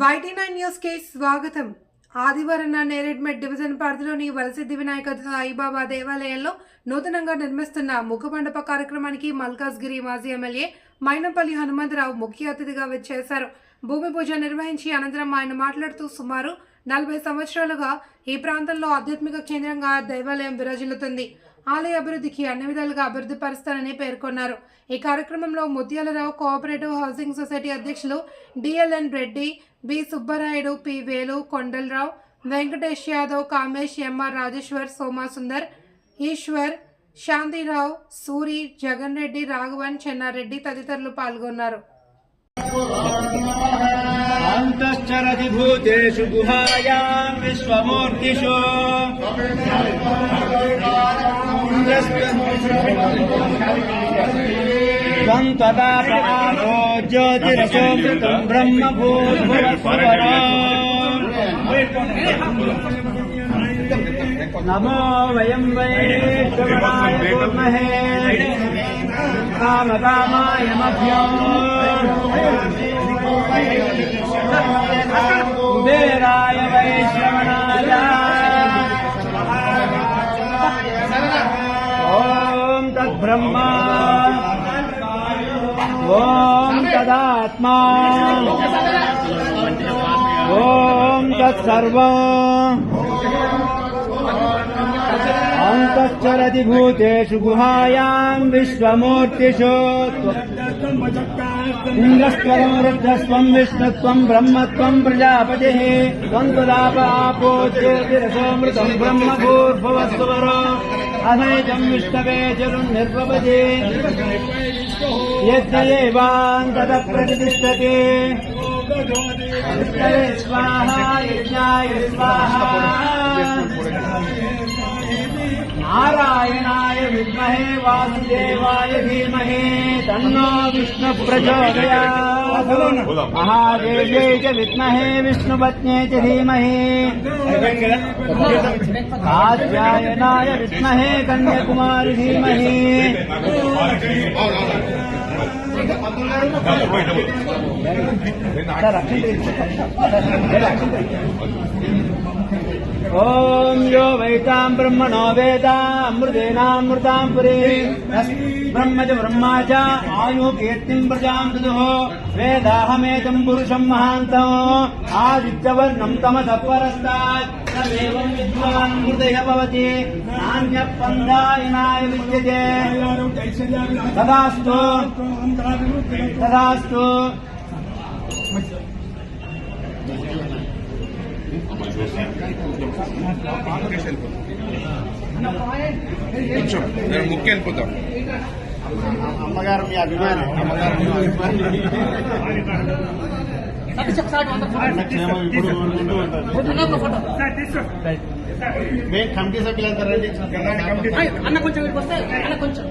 YT nine న్యూస్కి స్వాగతం. ఆదివారం నేరేడ్మెట్ డివిజన్ పరిధిలోని వలసిద్ధి వినాయక సాయిబాబా దేవాలయంలో నూతనంగా నిర్మిస్తున్న ముఖమండప కార్యక్రమానికి మల్కాజ్గిరి మాజీ ఎమ్మెల్యే మైనంపల్లి హనుమంతరావు ముఖ్య అతిథిగా వచ్చేశారు. భూమి పూజ నిర్వహించి అనంతరం ఆయన మాట్లాడుతూ సుమారు నలభై సంవత్సరాలుగా ఈ ప్రాంతంలో ఆధ్యాత్మిక కేంద్రంగా దేవాలయం విరాజిల్లుతుంది. ఆలయ అభివృద్ధికి అన్ని విధాలుగా అభివృద్ధి పరుస్తానని పేర్కొన్నారు. ఈ కార్యక్రమంలో ముత్యాలరావు కోఆపరేటివ్ హౌసింగ్ సొసైటీ అధ్యక్షులు DLN Reddy B Subbarayudu P Velu Kondalarao Venkatesh Yadav Kamesh MR Rajeshwar Somasundar Eshwar Shantirao Suri Jagan Reddy Raghavan Chennareddy తదితరులు పాల్గొన్నారు. त्वं त्वदा प्रभासो ज्योतिरसोऽमृतं ब्रह्म नमो वयं वैश्वनाय कुर्महे। कुबेरा ॐ तद्ब्रह्मा ॐ तदात्मा ॐ तत्सर्वम् अन्तश्चरति भूतेषु गुहायाम् विश्वमूर्तिषु इन्द्रस्त्वम् रुद्रस्त्वम् विष्णुत्वम् ब्रह्मत्वम् प्रजापतिः त्वम् तुलाप आपो ज्योतिरसोऽमृतम् ब्रह्मभूर्भुवस्वरो अनैदं विष्णवे जरुन्निर्वपदे यज्ञयैवान् ततः प्रतिष्ठते स्वाहा स्वाहा। विद्महे वासुदेवाय धीमहे तन्नो विष्णु प्रचोदयात्। महादेव्यै च विद्महे विष्णुपत्न्यै च धीमहि। कात्यायनाय विद्महे कन्याकुमारि धीमहि। ॐ यो वैताम् ब्रह्मणो वेदामृतेनामृताम् पुरे ब्रह्म च ब्रह्मा च आयुः कीर्तिम् प्रजाम् ददुः वेदाहमेतम् पुरुषम् महान्तम् आदित्यवर्णम् तमसः परस्तात् तदेवम् विद्वान् मृदय भवति नान्यः पन्दायनाय विद्यते तदास्तु तदास्तु కొంచెం నేను ముఖ్య వెళ్ళిపోతాం. అమ్మగారు మీ అభిమాని. అమ్మగారు మేము కమిటీ సభ్యులంతా రండి. అన్న కొంచెం వస్తే అన్న కొంచెం.